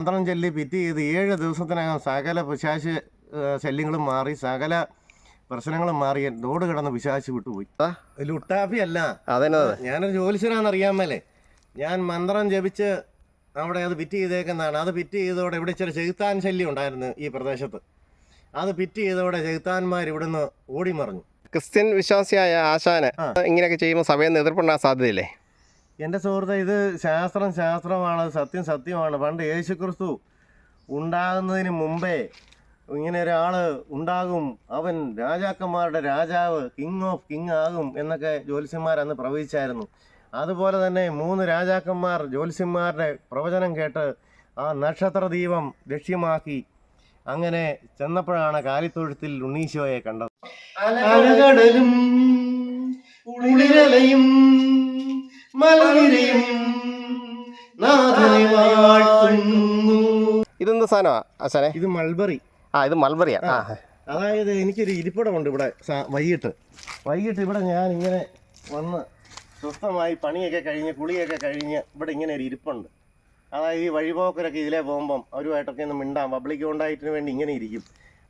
മന്ത്രം ചൊല്ലി പിറ്റ് ചെയ്ത് ഏഴ് ദിവസത്തിനകം സകല പിശാശ് ശല്യങ്ങളും മാറി സകല പ്രശ്നങ്ങളും മാറി തോട് കിടന്ന് പിശാശ് വിട്ടുപോയി. ലുട്ടാഫി ലുട്ടാപ്പി അല്ല. ഞാനൊരു ജ്യോത്സ്യനാണെന്ന് അറിയാമല്ലേ ഞാൻ മന്ത്രം ജപിച്ച് അവിടെ അത് പിറ്റ് ചെയ്തേക്കുന്നതാണ്. അത് പിറ്റ് ചെയ്തോടെ ഇവിടെ ഇച്ചിരി ചെകുത്താൻ ശല്യം ഉണ്ടായിരുന്നു ഈ പ്രദേശത്ത്. അത് പിറ്റ് ചെയ്തോടെ ചെകുത്താന്മാർ ഇവിടുന്ന് ഓടി മറിഞ്ഞു ക്രിസ്ത്യൻ വിശ്വാസിയായ ആശാന്. ഇങ്ങനെയൊക്കെ ചെയ്യുമ്പോൾ സഭയിൽ നിന്ന് എതിർപ്പുണ്ടാകാൻ സാധ്യതയില്ലേ? എന്റെ സുഹൃത്തെ ഇത് ശാസ്ത്രം ശാസ്ത്രമാണ് സത്യം സത്യമാണ്. പണ്ട് യേശുക്രിസ്തു ഉണ്ടാകുന്നതിന് മുമ്പേ ഇങ്ങനെ ഒരാൾ ഉണ്ടാകും. അവൻ രാജാക്കന്മാരുടെ രാജാവ് കിങ് ഓഫ് കിങ് ആകും എന്നൊക്കെ ജ്യോത്സ്യന്മാർ അന്ന് പ്രവചിച്ചായിരുന്നു. അതുപോലെ തന്നെ മൂന്ന് രാജാക്കന്മാർ ജ്യോത്സ്യന്മാരുടെ പ്രവചനം കേട്ട് ആ നക്ഷത്ര ദീപം ലക്ഷ്യമാക്കി അങ്ങനെ ചെന്നപ്പോഴാണ് കാലിത്തൊഴുത്തിൽ ഉണ്ണീശോയെ കണ്ടത്. മലനിരയും നാഥനെ വാഴ്ത്തുന്നു. ഇതെന്ത് സാധനമാണ് ആശാനെ? ഇത് മൾബറി. ആ ഇത് മൾബറിയാ. ആ. അതായത് എനിക്കൊരു ഇരിപ്പിടമുണ്ട് ഇവിടെ വൈകിട്ട്. വൈകിട്ട് ഇവിടെ ഞാൻ ഇങ്ങനെ വന്ന് സ്വസ്ഥമായി പണിയൊക്കെ കഴിഞ്ഞ് കുളിയൊക്കെ കഴിഞ്ഞ് ഇവിടെ ഇങ്ങനെ ഒരു ഇരിപ്പുണ്ട്. അതായത് ഈ വഴിപോക്കരൊക്കെ ഇതിലേ പോകുമ്പം അവരുമായിട്ടൊക്കെ ഒന്ന് മിണ്ടാം പബ്ലിക് കോണ്ടാക്റ്റിന് വേണ്ടി ഇങ്ങനെ ഇരിക്കും.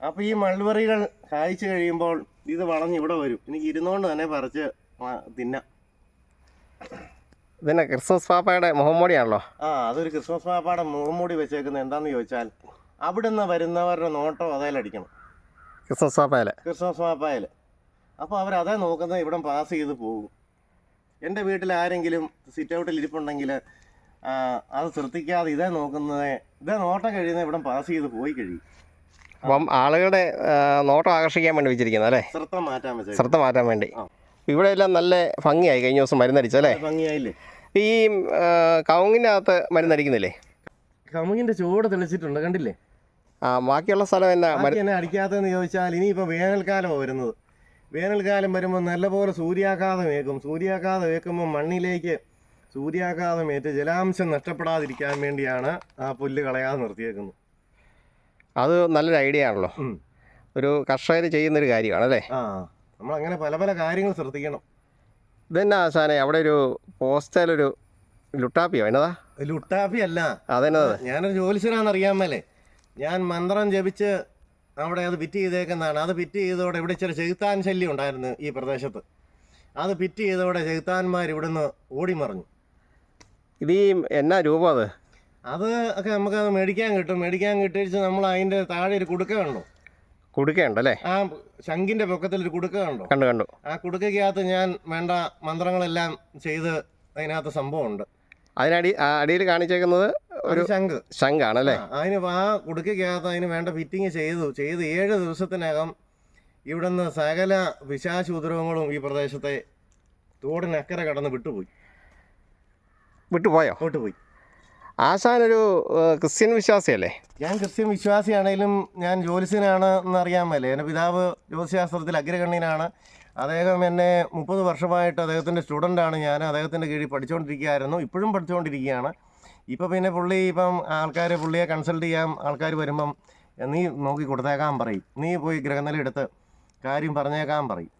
അപ്പോൾ ഈ മൾവറികൾ കായ്ച്ചു കഴിയുമ്പോൾ ഇത് വളഞ്ഞ് ഇവിടെ വരും. എനിക്ക് ഇരുന്നുകൊണ്ട് തന്നെ പറിച്ച് തിന്നാം. ഇതന്നെ ക്രിസ്മസ് പാപ്പയുടെ മുഹമ്മൂടിയാണല്ലോ ആ അതൊരു ക്രിസ്മസ് പാപ്പയുടെ മുഖംമൂടി വെച്ചേക്കുന്നത് എന്താന്ന് ചോദിച്ചാൽ അവിടുന്ന് വരുന്നവരുടെ നോട്ടം അതേലടിക്കണം. ക്രിസ്മസ് പാപ്പയിൽ ക്രിസ്മസ് പാപ്പായിൽ അപ്പോൾ അവർ അതേ നോക്കുന്നത് ഇവിടെ പാസ് ചെയ്ത് പോകും. എന്റെ വീട്ടിൽ ആരെങ്കിലും സിറ്റ് ഔട്ടിൽ ഇരിപ്പുണ്ടെങ്കിൽ അത് ശ്രദ്ധിക്കാതെ ഇതേ നോക്കുന്നത് ഇതേ നോട്ടം കഴിയുന്ന ഇവിടെ പാസ് ചെയ്ത് പോയി കഴിയും. അപ്പം ആളുകളുടെ നോട്ടം ആകർഷിക്കാൻ വേണ്ടി വെച്ചിരിക്കുന്നത് അല്ലേ? ശ്രദ്ധ മാറ്റാൻ ശ്രദ്ധ മാറ്റാൻ വേണ്ടി. ഇവിടെ എല്ലാം നല്ല ഭംഗിയായി കഴിഞ്ഞ ദിവസം മരുന്നടിച്ചല്ലേ ഭംഗിയായില്ലേ? ഈ കൗങ്ങിന്റെ അകത്ത് മരുന്നടിക്കുന്നില്ലേ? കമുകിന്റെ ചൂട് തെളിച്ചിട്ടുണ്ട് കണ്ടില്ലേ? ആ ബാക്കിയുള്ള സ്ഥലം എന്നാ എന്നെ അടിക്കാത്തതെന്ന് ചോദിച്ചാൽ ഇനിയിപ്പോൾ വേനൽക്കാലമാണ് വരുന്നത്. വേനൽക്കാലം വരുമ്പോൾ നല്ലപോലെ സൂര്യാഘാതം ഏക്കും. സൂര്യാഘാതം ഏക്കുമ്പോൾ മണ്ണിലേക്ക് സൂര്യാഘാതം ഏറ്റ് ജലാംശം നഷ്ടപ്പെടാതിരിക്കാൻ വേണ്ടിയാണ് ആ പുല്ല് കളയാതെ നിർത്തിയേക്കുന്നത്. അത് നല്ലൊരു ഐഡിയ ആണല്ലോ. ഒരു കർഷകർ ചെയ്യുന്നൊരു കാര്യമാണ് അല്ലേ? ആ. നമ്മളങ്ങനെ പല പല കാര്യങ്ങൾ ശ്രദ്ധിക്കണം. ഇതന്നെ ആശാനെ അവിടെ ഒരു പോസ്റ്റലൊരു ലുട്ടാപ്പിയോ? എന്നതാ? ലുട്ടാപ്പി അല്ല അതെന്നതാ ഞാനൊരു ജോലിശ്വരാന്ന് അറിയാൻ മേലെ. ഞാൻ മന്ത്രം ജപിച്ച് അവിടെ അത് പിറ്റ് ചെയ്തേക്കുന്നതാണ്. അത് പിറ്റ് ചെയ്തോടെ ഇവിടെ ചില ചെകുത്താൻ ശല്യം ഉണ്ടായിരുന്നു ഈ പ്രദേശത്ത്. അത് പിറ്റ് ചെയ്തോടെ ചെകുത്താന്മാർ ഇവിടുന്ന് ഓടി മറിഞ്ഞു ഇത് ഈ എന്നാ രൂപം അത്? അത് ഒക്കെ നമുക്കത് മേടിക്കാൻ കിട്ടും. മേടിക്കാൻ കിട്ടിച്ച് നമ്മൾ അതിന്റെ താഴെ ഒരു കുടുക്ക കണ്ടു. കുടുക്കയുണ്ടല്ലേ? ആ ശംഖിന്റെ പൊക്കത്തിൽ ഒരു കുടുക്ക കണ്ടു? കണ്ടു കണ്ടു. ആ കുടുക്കയ്ക്കകത്ത് ഞാൻ വേണ്ട മന്ത്രങ്ങളെല്ലാം ചെയ്ത് അതിനകത്ത് സംഭവമുണ്ട്. അതിനടി അടിയിൽ കാണിച്ചേക്കുന്നത് ഒരു ശംഖ്. ശംഖാണല്ലേ? ആ, അതിന് ആ കുടുക്കയ്ക്കകത്ത് അതിന് വേണ്ട ഫിറ്റിങ് ചെയ്തു. ചെയ്ത് ഏഴ് ദിവസത്തിനകം ഇവിടുന്ന് സകല പിശാച് ഉപദ്രവങ്ങളും ഈ പ്രദേശത്തെ തോടിനക്കരെ കടന്ന് വിട്ടുപോയി. വിട്ടുപോയോ? വിട്ടുപോയി. ആശാനൊരു ഒരു ക്രിസ്ത്യൻ വിശ്വാസിയല്ലേ? ഞാൻ ക്രിസ്ത്യൻ വിശ്വാസിയാണെങ്കിലും ഞാൻ ജ്യോതിസ്യനാണ് എന്നറിയാൻ മേലേ. എന്റെ പിതാവ് ജ്യോതിശാസ്ത്രത്തിൽ അഗ്രഗണ്യനാണ്. അദ്ദേഹം എന്നെ മുപ്പത് വർഷമായിട്ട് അദ്ദേഹത്തിന്റെ സ്റ്റുഡന്റാണ് ഞാൻ. അദ്ദേഹത്തിന്റെ കീഴിൽ പഠിച്ചുകൊണ്ടിരിക്കുകയായിരുന്നു ഇപ്പോഴും പഠിച്ചുകൊണ്ടിരിക്കുകയാണ് ഇപ്പോൾ പിന്നെ പുള്ളി ഇപ്പം ആൾക്കാർ പുള്ളിയെ കൺസൾട്ട് ചെയ്യാം ആൾക്കാർ വരുമ്പം നീ നോക്കി കൊടുത്തേക്കാൻ പറയും. നീ പോയി ഗ്രഹനില എടുത്ത് കാര്യം പറഞ്ഞേക്കാൻ പറയും.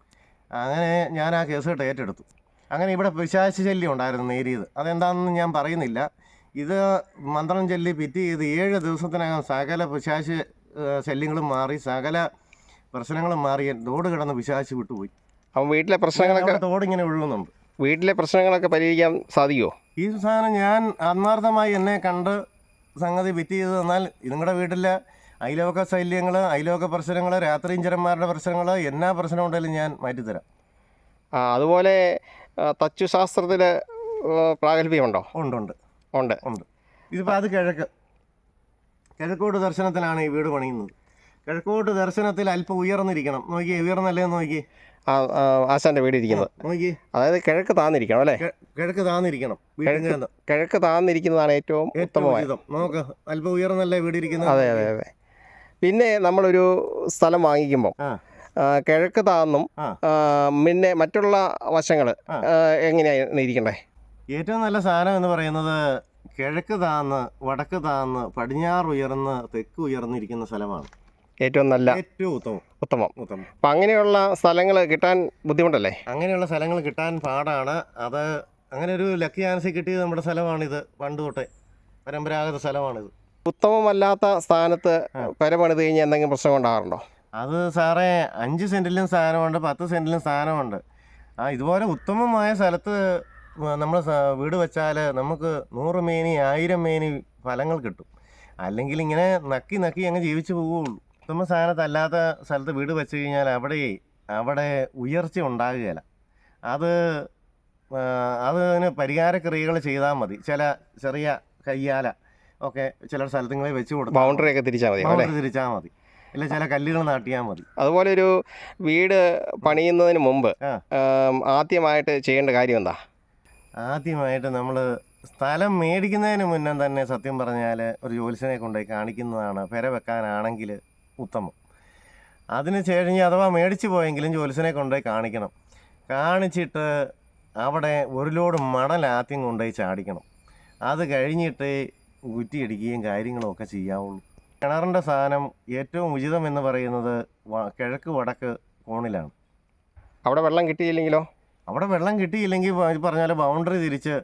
അങ്ങനെ ഞാൻ ആ കേസ് ഏറ്റെടുത്തു. അങ്ങനെ ഇവിടെ പിശാച് ശല്യം ഉണ്ടായിരുന്നു നേരിയത്. അതെന്താണെന്ന് ഞാൻ പറയുന്നില്ല. ഇത് മന്ത്രം ചൊല്ലി പിറ്റി ചെയ്ത് ഏഴ് ദിവസത്തിനകം സകല പിശാശ് ശല്യങ്ങളും മാറി സകല പ്രശ്നങ്ങളും മാറി തോട് കിടന്ന് പിശാശ് വിട്ടുപോയി. അപ്പം വീട്ടിലെ പ്രശ്നങ്ങളൊക്കെ തോടിങ്ങനെ ഒഴുകുന്നുണ്ട് വീട്ടിലെ പ്രശ്നങ്ങളൊക്കെ പരിഹരിക്കാൻ സാധിക്കുമോ ഈ സാധനം ഞാൻ ആത്മാർത്ഥമായി എന്നെ കണ്ട് സംഗതി വിറ്റ് ചെയ്ത് തന്നാൽ നിങ്ങളുടെ വീട്ടിലെ അയലോക ശല്യങ്ങൾ അയലോക പ്രശ്നങ്ങൾ രാത്രിഞ്ചരന്മാരുടെ പ്രശ്നങ്ങൾ എന്നാ പ്രശ്നം ഉണ്ടെങ്കിലും ഞാൻ മാറ്റിത്തരാം. ആ, അതുപോലെ തച്ചുശാസ്ത്രത്തിൽ പ്രാഗൽഭ്യമുണ്ടോ? ഉണ്ട് ഉണ്ട്. ഉണ്ട്. ഉണ്ട്. ഇതിപ്പോൾ അത് കിഴക്ക്. കിഴക്കോട്ട് ദർശനത്തിലാണ് ഈ വീട് പണിയുന്നത്. കിഴക്കോട്ട് ദർശനത്തിൽ അല്പം ഉയർന്നിരിക്കണം. നോക്കി ഉയർന്നല്ലേ നോക്കി ആ, ആ, വീട് ഇരിക്കുന്നത്. നോക്കി അതായത് കിഴക്ക് താന്നിരിക്കണം അല്ലേ? കിഴക്ക് താന്നിരിക്കണം കിഴക്ക് താന്നിരിക്കുന്നതാണ് ഏറ്റവും നോക്ക് അല്പം ഉയർന്നല്ലേ വീട് ഇരിക്കുന്നത് അതെ അതെ അതെ. പിന്നെ നമ്മളൊരു സ്ഥലം വാങ്ങിക്കുമ്പോൾ കിഴക്ക് താന്നും പിന്നെ മറ്റുള്ള വശങ്ങൾ. എങ്ങനെയാണ് ഇരിക്കണ്ടേ? ഏറ്റവും നല്ല സാധനം എന്ന് പറയുന്നത് കിഴക്ക് താന്ന് വടക്ക് താന്ന് പടിഞ്ഞാറ് ഉയർന്ന് തെക്ക് ഉയർന്നിരിക്കുന്ന സ്ഥലമാണ്. ഏറ്റവും നല്ല ഏറ്റവും ഉത്തമം. ഉത്തമം. ഉത്തമം. അപ്പം അങ്ങനെയുള്ള സ്ഥലങ്ങൾ കിട്ടാൻ ബുദ്ധിമുട്ടല്ലേ? അങ്ങനെയുള്ള സ്ഥലങ്ങൾ കിട്ടാൻ പാടാണ്. അത് അങ്ങനെ ഒരു ലക്കി ചാൻസ് കിട്ടിയത് നമ്മുടെ സ്ഥലമാണിത്. പണ്ട് തൊട്ടേ പരമ്പരാഗത സ്ഥലമാണിത്. ഉത്തമമല്ലാത്ത സ്ഥാനത്ത് ആ. പെര പണിത് കഴിഞ്ഞാൽ എന്തെങ്കിലും പ്രശ്നം ഉണ്ടാകാറുണ്ടോ? അത് സാറേ അഞ്ച് സെന്റിലും സ്ഥാനമുണ്ട് പത്ത് സെന്റിലും സ്ഥാനമുണ്ട്. ആ ഇതുപോലെ ഉത്തമമായ സ്ഥലത്ത് നമ്മൾ വീട് വെച്ചാൽ നമുക്ക് നൂറ് മേനി ആയിരം മേനി ഫലങ്ങൾ കിട്ടും. അല്ലെങ്കിൽ ഇങ്ങനെ നക്കി നക്കി അങ്ങ് ജീവിച്ചു പോവുള്ളൂ. ഉത്തമ സ്ഥാനത്തല്ലാത്ത സ്ഥലത്ത് വീട് വെച്ച് കഴിഞ്ഞാൽ അവിടെ അവിടെ ഉയർച്ച ഉണ്ടാകുകയില്ല. അത് അതിന് പരിഹാരക്രിയകൾ ചെയ്താൽ മതി. ചില ചെറിയ കയ്യാല ഒക്കെ ചില സ്ഥലത്തുങ്ങളിൽ വെച്ച് കൊടുക്കും ബൗണ്ടറി ഒക്കെ തിരിച്ചാൽ മതി ബൗണ്ടറി തിരിച്ചാൽ മതി. ഇല്ല ചില കല്ലുകൾ നാട്ടിയാൽ മതി. അതുപോലെ ഒരു വീട് പണിയുന്നതിന് മുമ്പ്. ആദ്യമായിട്ട് ചെയ്യേണ്ട കാര്യം എന്താ? ആദ്യമായിട്ട് നമ്മൾ സ്ഥലം മേടിക്കുന്നതിന് മുന്നേ തന്നെ സത്യം പറഞ്ഞാൽ ഒരു ജോലിസിനെ കൊണ്ടുപോയി കാണിക്കുന്നതാണ് പെര വെക്കാനാണെങ്കിൽ ഉത്തമം. അതിന് ശേഷം അഥവാ മേടിച്ച് പോയെങ്കിലും ജോലിസിനെ കൊണ്ടുപോയി കാണിക്കണം. കാണിച്ചിട്ട് അവിടെ ഒരു ലോഡ് മണൽ ആദ്യം കൊണ്ടുപോയി ചാടിക്കണം. അത് കഴിഞ്ഞിട്ട് കുറ്റിയടിക്കുകയും കാര്യങ്ങളും ഒക്കെ ചെയ്യാവുള്ളൂ. കിണറിന്റെ സാധനം ഏറ്റവും ഉചിതം എന്ന് പറയുന്നത് കിഴക്ക് വടക്ക് കോണിലാണ്. അവിടെ വെള്ളം കിട്ടിയില്ലെങ്കിലോ? അവിടെ വെള്ളം കിട്ടിയില്ലെങ്കിൽ ഈ പറഞ്ഞ ബൗണ്ടറി തിരിച്ച്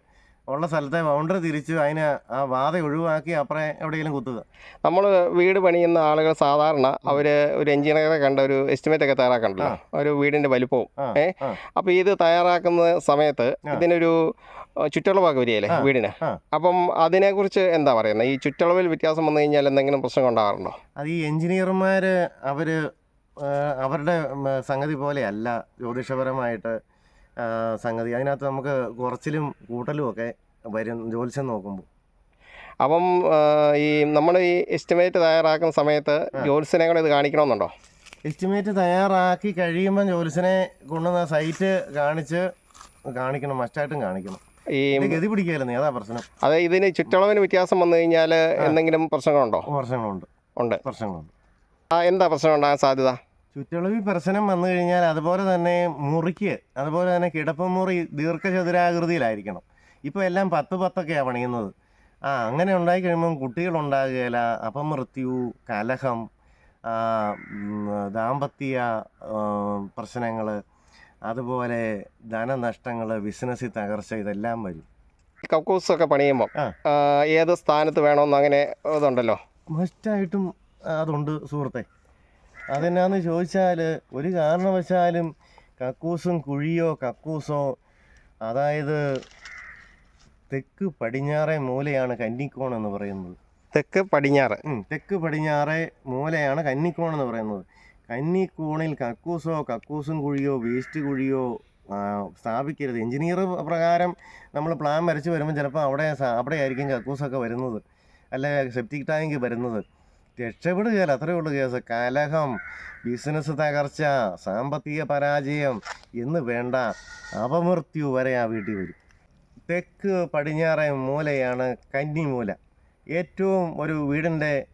ഉള്ള സ്ഥലത്തെ ബൗണ്ടറി തിരിച്ച് അതിനെ ആ വാത ഒഴിവാക്കി അപ്പുറം എവിടെയെങ്കിലും കുത്തുക. നമ്മൾ വീട് പണിയുന്ന ആളുകൾ സാധാരണ അവർ ഒരു എഞ്ചിനീയറെ കണ്ട ഒരു എസ്റ്റിമേറ്റ് ഒക്കെ തയ്യാറാക്കണ്ടല്ലോ ഒരു വീടിന്റെ വലിപ്പവും ഏഹ്. അപ്പോൾ ഇത് തയ്യാറാക്കുന്ന സമയത്ത് ഇതിനൊരു ചുറ്റളവൊക്കെ വരികയല്ലേ വീടിന്? അപ്പം അതിനെക്കുറിച്ച് എന്താ പറയുന്നത്? ഈ ചുറ്റളവിൽ വ്യത്യാസം വന്നു കഴിഞ്ഞാൽ എന്തെങ്കിലും പ്രശ്നം ഉണ്ടാകാറുണ്ടോ? അത് ഈ എഞ്ചിനീയർമാർ അവർ അവരുടെ സംഗതി പോലെയല്ല ജ്യോതിഷപരമായിട്ട് സംഗതി. അതിനകത്ത് നമുക്ക് കുറച്ചിലും കൂട്ടലും ഒക്കെ വരും ജ്യോത്സ്യം നോക്കുമ്പോൾ അപ്പം ഈ നമ്മൾ ഈ എസ്റ്റിമേറ്റ് തയ്യാറാക്കുന്ന സമയത്ത് ജോലിസിനെ കൂടെ ഇത് കാണിക്കണമെന്നുണ്ടോ? എസ്റ്റിമേറ്റ് തയ്യാറാക്കി കഴിയുമ്പോൾ ജോലിസിനെ കൊണ്ടുവന്ന സൈറ്റ് കാണിച്ച് കാണിക്കണം മസ്റ്റായിട്ടും കാണിക്കണം. ഈ ഗതി പിടിക്കായിരുന്നു അതാ പ്രശ്നം. അത് ഇതിന് ചുറ്റളവിന് വ്യത്യാസം വന്നു കഴിഞ്ഞാൽ എന്തെങ്കിലും പ്രശ്നങ്ങളുണ്ടോ? പ്രശ്നങ്ങളുണ്ട്. ഉണ്ട്. പ്രശ്നങ്ങളുണ്ട്. ആ എന്താ പ്രശ്നം ഉണ്ടാകാൻ സാധ്യത? ചുറ്റളവിൽ പ്രശ്നം വന്നു കഴിഞ്ഞാൽ അതുപോലെ തന്നെ മുറിക്ക് അതുപോലെ തന്നെ കിടപ്പുമുറി ദീർഘചതുരാകൃതിയിലായിരിക്കണം. ഇപ്പോൾ എല്ലാം പത്ത് പത്തൊക്കെയാണ് പണിയുന്നത്. ആ അങ്ങനെ ഉണ്ടായി കഴിയുമ്പം കുട്ടികളുണ്ടാകുകയില്ല അപമൃത്യു കലഹം ദാമ്പത്യ പ്രശ്നങ്ങൾ അതുപോലെ ധനനഷ്ടങ്ങൾ ബിസിനസ്സിൽ തകർച്ച ഇതെല്ലാം വരും. കക്കൂസൊക്കെ പണിയുമ്പോൾ. ഏത് സ്ഥാനത്ത് വേണമെന്ന് അങ്ങനെ ഇതുണ്ടല്ലോ? മസ്റ്റായിട്ടും അതുണ്ട് സുഹൃത്തെ. അതെന്നാന്ന് ചോദിച്ചാൽ ഒരു കാരണവശാലും കക്കൂസും കുഴിയോ കക്കൂസോ അതായത് തെക്ക് പടിഞ്ഞാറെ മൂലയാണ് കന്നിക്കോൺ എന്ന് പറയുന്നത്. തെക്ക് പടിഞ്ഞാറ്. തെക്ക് പടിഞ്ഞാറെ മൂലയാണ് കന്നിക്കോൺ എന്ന് പറയുന്നത്. കന്നിക്കോണിൽ കക്കൂസോ കക്കൂസും കുഴിയോ വേസ്റ്റ് കുഴിയോ സ്ഥാപിക്കരുത്. എഞ്ചിനീയർ പ്രകാരം നമ്മൾ പ്ലാൻ വരച്ച് വരുമ്പോൾ ചിലപ്പോൾ അവിടെ അവിടെ ആയിരിക്കും കക്കൂസൊക്കെ വരുന്നത്. അല്ല സെപ്റ്റിക് ടാങ്ക് വരുന്നത്. രക്ഷപ്പെടുകയല്ല അത്രയേ ഉള്ളൂ കേസ്. കലഹം ബിസിനസ് തകർച്ച സാമ്പത്തിക പരാജയം എന്ന് വേണ്ട അപമൃത്യു വരെ ആ വീട്ടിൽ വരും. തെക്ക് പടിഞ്ഞാറേ മൂലയാണ് കന്നിമൂല. ഏറ്റവും ഒരു വീടിന്റെ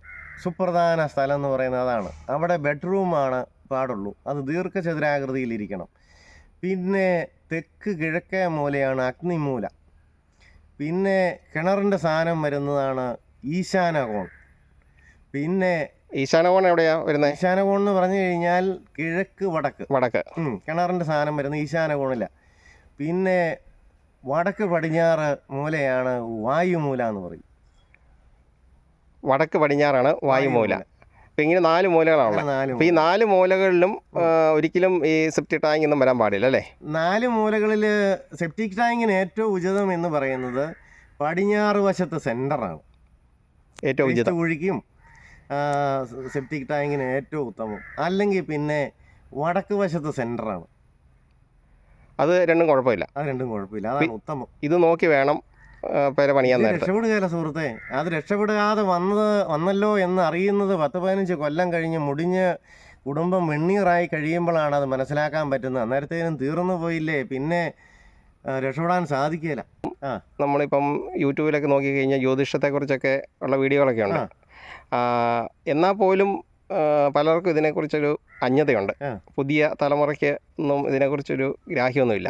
സുപ്രധാന സ്ഥലം എന്ന് പറയുന്നത് അതാണ്. അവിടെ ബെഡ്റൂമാണ് പാടുള്ളൂ. അത് ദീർഘചതുരാകൃതിയിലിരിക്കണം പിന്നെ തെക്ക് കിഴക്കേ മൂലയാണ് അഗ്നിമൂല. പിന്നെ കിണറിന്റെ സാധനം വരുന്നതാണ് ഈശാനകോൺ. പിന്നെ ഈശാനകോൺ എവിടെയാ വരുന്നത് ഈശാനകോൺ എന്ന് പറഞ്ഞു കഴിഞ്ഞാൽ കിഴക്ക് വടക്ക്. വടക്ക്. കിണറിന്റെ സാധനം വരുന്നത് ഈശാനകോണില്ല പിന്നെ വടക്ക് പടിഞ്ഞാറ് മൂലയാണ് വായുമൂല എന്ന് പറയും. വടക്ക് പടിഞ്ഞാറാണ് വായുമൂല. അപ്പം ഇങ്ങനെ നാല് മൂലകളാണുള്ളത്. അപ്പം ഈ നാല് മൂലകളിലും ഒരിക്കലും ഈ സെപ്റ്റിക് ടാങ്ക് ഒന്നും വരാൻ പാടില്ല അല്ലേ? നാല് മൂലകളിൽ സെപ്റ്റിക് ടാങ്കിന് ഏറ്റവും ഉചിതം എന്ന് പറയുന്നത് പടിഞ്ഞാറ് വശത്ത് സെന്ററാണ് ഏറ്റവും ഉചിതം. കുഴിക്കും സെപ്റ്റിക് ടാങ്കിന് ഏറ്റവും ഉത്തമം. അല്ലെങ്കിൽ പിന്നെ വടക്ക് വശത്ത് സെന്ററാണ് അത് രണ്ടും കുഴപ്പമില്ല. അത് രണ്ടും കുഴപ്പമില്ല. അതാണ് ഉത്തമം. ഇത് നോക്കി വേണം പെര പണിയാൻ രക്ഷപ്പെടുകയല്ല സുഹൃത്തെ. അത് രക്ഷപ്പെടാതെ വന്നത് വന്നല്ലോ എന്ന് അറിയുന്നത് പത്ത് പതിനഞ്ച് കൊല്ലം കഴിഞ്ഞ് മുടിഞ്ഞ് കുടുംബം വെണ്ണീറായി കഴിയുമ്പോഴാണ് അത് മനസ്സിലാക്കാൻ പറ്റുന്നത്. അന്നേരത്തേനും തീർന്നു പോയില്ലേ? പിന്നെ രക്ഷപ്പെടാൻ സാധിക്കില്ല ആ. നമ്മളിപ്പം യൂട്യൂബിലൊക്കെ നോക്കി കഴിഞ്ഞാൽ ജ്യോതിഷത്തെക്കുറിച്ചൊക്കെ ഉള്ള വീഡിയോകളൊക്കെ ഉണ്ട്. എന്നാൽ പോലും പലർക്കും ഇതിനെക്കുറിച്ചൊരു അജ്ഞതയുണ്ട് പുതിയ തലമുറയ്ക്ക് ഒന്നും ഇതിനെക്കുറിച്ചൊരു ഗ്രാഹ്യമൊന്നുമില്ല.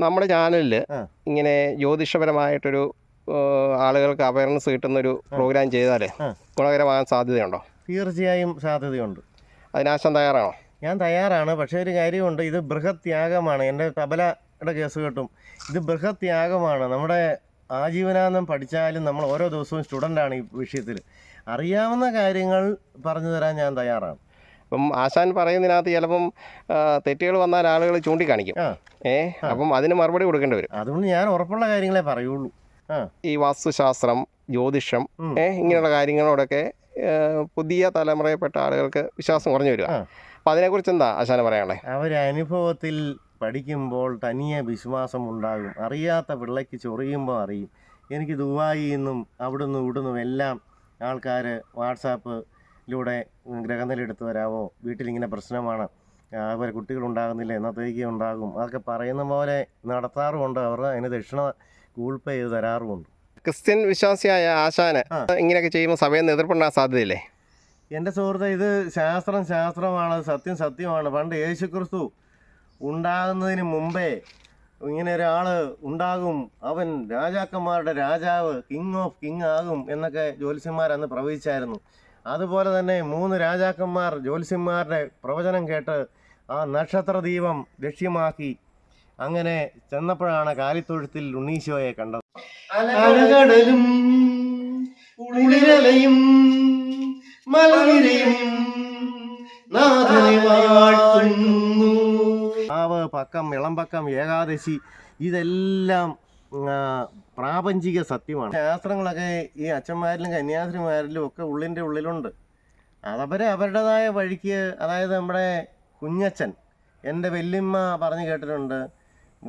നമ്മുടെ ചാനലിൽ. ഇങ്ങനെ ജ്യോതിഷപരമായിട്ടൊരു ആളുകൾക്ക് അവയർനെസ് കിട്ടുന്നൊരു പ്രോഗ്രാം ചെയ്താൽ. ഗുണകരമാകാൻ സാധ്യതയുണ്ടോ? തീർച്ചയായും സാധ്യതയുണ്ട്. അതിനാശം തയ്യാറാണോ? ഞാൻ തയ്യാറാണ്. പക്ഷേ ഒരു കാര്യമുണ്ട്. ഇത് ബൃഹത്യാഗമാണ്. എന്റെ തബലയുടെ കേസ് കേട്ടും. ഇത് ബൃഹത്യാഗമാണ്. നമ്മുടെ ആജീവനാന്തം പഠിച്ചാലും നമ്മൾ ഓരോ ദിവസവും സ്റ്റുഡന്റാണ് ഈ വിഷയത്തിൽ അറിയാവുന്ന കാര്യങ്ങൾ പറഞ്ഞു തരാൻ ഞാൻ തയ്യാറാണ്. അപ്പം ആശാൻ പറയുന്നതിനകത്ത് ചിലപ്പം തെറ്റുകൾ വന്നാൽ ആളുകൾ ചൂണ്ടിക്കാണിക്കും. ഏ അപ്പം അതിന് മറുപടി കൊടുക്കേണ്ടി വരും. അതുകൊണ്ട് ഞാൻ ഉറപ്പുള്ള കാര്യങ്ങളെ പറയുള്ളൂ. ഈ വാസ്തുശാസ്ത്രം ജ്യോതിഷം. ഏ ഇങ്ങനെയുള്ള കാര്യങ്ങളോടൊക്കെ പുതിയ തലമുറയിൽപ്പെട്ട ആളുകൾക്ക് വിശ്വാസം കുറഞ്ഞു വരിക. അപ്പം അതിനെക്കുറിച്ച് എന്താ ആശാന പറയാനുള്ളത്? അവരനുഭവത്തിൽ പഠിക്കുമ്പോൾ തനിയെ വിശ്വാസം ഉണ്ടാകും അറിയാത്ത പിള്ളയ്ക്ക് ചൊറിയുമ്പോൾ അറിയും. എനിക്ക് ദുബായി നിന്നും അവിടുന്ന് ഇവിടുന്നും എല്ലാം ആൾക്കാർ വാട്സാപ്പിലൂടെ ഗ്രഹനിലെടുത്ത് വരാമോ വീട്ടിലിങ്ങനെ പ്രശ്നമാണ്. അവർ കുട്ടികളുണ്ടാകുന്നില്ല എന്നത്തേക്ക് ഉണ്ടാകും? അതൊക്കെ പറയുന്ന പോലെ നടത്താറുമുണ്ട്. അവർ അതിന് ദക്ഷിണ ഗൂഗിൾ പേ ചെയ്ത് തരാറുമുണ്ട്. ക്രിസ്ത്യൻ വിശ്വാസിയായ ആശാന. ഇങ്ങനെയൊക്കെ ചെയ്യുമ്പോൾ സമയം എതിർപ്പുണ്ടാകാൻ സാധ്യതയില്ലേ? എന്റെ സുഹൃത്തെ ഇത് ശാസ്ത്രം ശാസ്ത്രമാണ് സത്യം സത്യമാണ്. പണ്ട് യേശുക്രിസ്തു ഉണ്ടാകുന്നതിന് മുമ്പേ ഇങ്ങനെ ഒരാൾ ഉണ്ടാകും. അവൻ രാജാക്കന്മാരുടെ രാജാവ് കിങ് ഓഫ് കിങ് ആകും എന്നൊക്കെ ജ്യോത്സ്യന്മാർ അന്ന് പ്രവചിച്ചായിരുന്നു. അതുപോലെ തന്നെ മൂന്ന് രാജാക്കന്മാർ ജ്യോത്സ്യന്മാരുടെ പ്രവചനം കേട്ട് ആ നക്ഷത്ര ദീപം ലക്ഷ്യമാക്കി അങ്ങനെ ചെന്നപ്പോഴാണ് കാലിത്തൊഴുത്തിൽ ഉണ്ണീശോയെ കണ്ടത്. അലകടലും മലനിരയും ആവ് പക്കം ഇളംപക്കം ഏകാദശി ഇതെല്ലാം പ്രാപഞ്ചിക സത്യമാണ്. ശാസ്ത്രങ്ങളൊക്കെ ഈ അച്ഛന്മാരിലും കന്യാസ്ത്രീമാരിലും ഒക്കെ ഉള്ളിന്റെ ഉള്ളിലുണ്ട്. അതവരെ അവരുടേതായ വഴിക്ക് അതായത് നമ്മുടെ കുഞ്ഞച്ചൻ എന്റെ വല്യമ്മ പറഞ്ഞു കേട്ടിട്ടുണ്ട്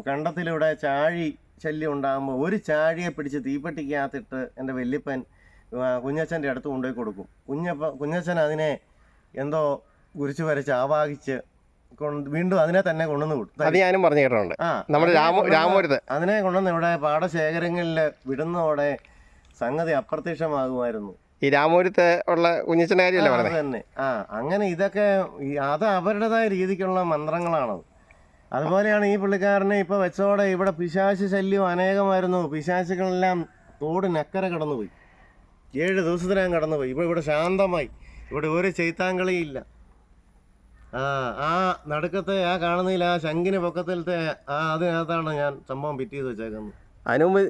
കണ്ടത്തിലൂടെ ചാഴി ശല്യം ഉണ്ടാകുമ്പോൾ ഒരു ചാഴിയെ പിടിച്ച് തീപ്പെട്ടിക്കകത്തിട്ട് എന്റെ വല്യപ്പൻ ആ, കുഞ്ഞച്ചന്റെ അടുത്ത് കൊണ്ടുപോയി കൊടുക്കും. കുഞ്ഞപ്പ കുഞ്ഞച്ചൻ അതിനെ എന്തോ കുരിച്ചു വരച്ച് ആവാഹിച്ച് വീണ്ടും അതിനെ തന്നെ കൊണ്ടുവന്ന് കൊടുത്തു അത് ഞാനും പറഞ്ഞു കേട്ടിട്ടുണ്ട്. നമ്മുടെ രാമപുരത്ത് അതിനെ കൊണ്ടുവന്ന് ഇവിടെ പാടശേഖരങ്ങളിൽ വിടുന്നതോടെ സംഗതി അപ്രത്യക്ഷമാകുമായിരുന്നു. ഈ രാമപുരത്ത് ഉള്ള കുഞ്ഞച്ചന്റെ കാര്യമല്ലേ പറഞ്ഞത്? തന്നെ. ആ അങ്ങനെ ഇതൊക്കെ അത് അവരുടേതായ രീതിക്കുള്ള മന്ത്രങ്ങളാണത്. അതുപോലെയാണ് ഈ പുള്ളിക്കാരനെ ഇപ്പൊ വെച്ചോടെ ഇവിടെ പിശാശ് ശല്യം അനേകമായിരുന്നു. പിശാചുകളെല്ലാം തോടിനക്കരെ കടന്നുപോയി. ഏഴ് ദിവസത്തിനകം കടന്നുപോയി. ഇപ്പൊ ഇവിടെ ശാന്തമായി. ഇവിടെ ഒരു ചെയ്ത്താങ്കളിയില്ല ആ ആ നടുക്കത്തെ ആ കാണുന്നില്ല ആ ശങ്കിന് പൊക്കത്തിലത്തെ ആ അതിനകത്താണ് ഞാൻ സംഭവം പിറ്റ് ചെയ്ത് വെച്ചേക്കുന്നത്. അതിനു മുമ്പ്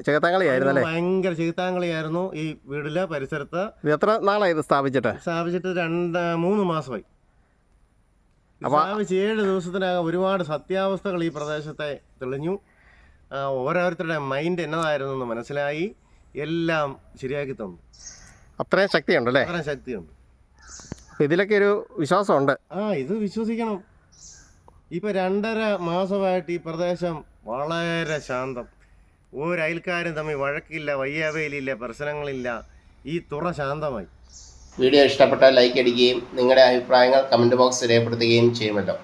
അല്ലേ? ഭയങ്കര ചീത്താങ്കളിയായിരുന്നു ഈ വീടിലെ പരിസരത്ത്. ഇത് എത്ര നാളായി ഇത് സ്ഥാപിച്ചിട്ട്? സ്ഥാപിച്ചിട്ട് രണ്ട് മൂന്ന് മാസമായി. അപ്പൊ- സ്ഥാപിച്ച് ഏഴ് ദിവസത്തിനകം ഒരുപാട് സത്യാവസ്ഥകൾ ഈ പ്രദേശത്തെ തെളിഞ്ഞു. ആ, ഓരോരുത്തരുടെ മൈൻഡ് എന്നതായിരുന്നു എന്ന് മനസ്സിലായി. എല്ലാം ശരിയാക്കി തന്നു. അത്രയും ശക്തിയുണ്ടല്ലേ? അത്രയും ശക്തിയുണ്ട്. ഇതിലൊക്കെ ഒരു വിശ്വാസമുണ്ട്. ആ ഇത് വിശ്വസിക്കണം. ഇപ്പൊ രണ്ടര മാസമായിട്ട് ഈ പ്രദേശം വളരെ ശാന്തം. ഒരു അയൽക്കാരും തമ്മിൽ വഴക്കില്ല വയ്യാവേലില്ല പ്രശ്നങ്ങളില്ല. ഈ തുറ ശാന്തമായി. വീഡിയോ ഇഷ്ടപ്പെട്ടാൽ ലൈക്ക് അടിക്കുകയും നിങ്ങളുടെ അഭിപ്രായങ്ങൾ കമന്റ് ബോക്സ് രേഖപ്പെടുത്തുകയും ചെയ്യുമല്ലോ.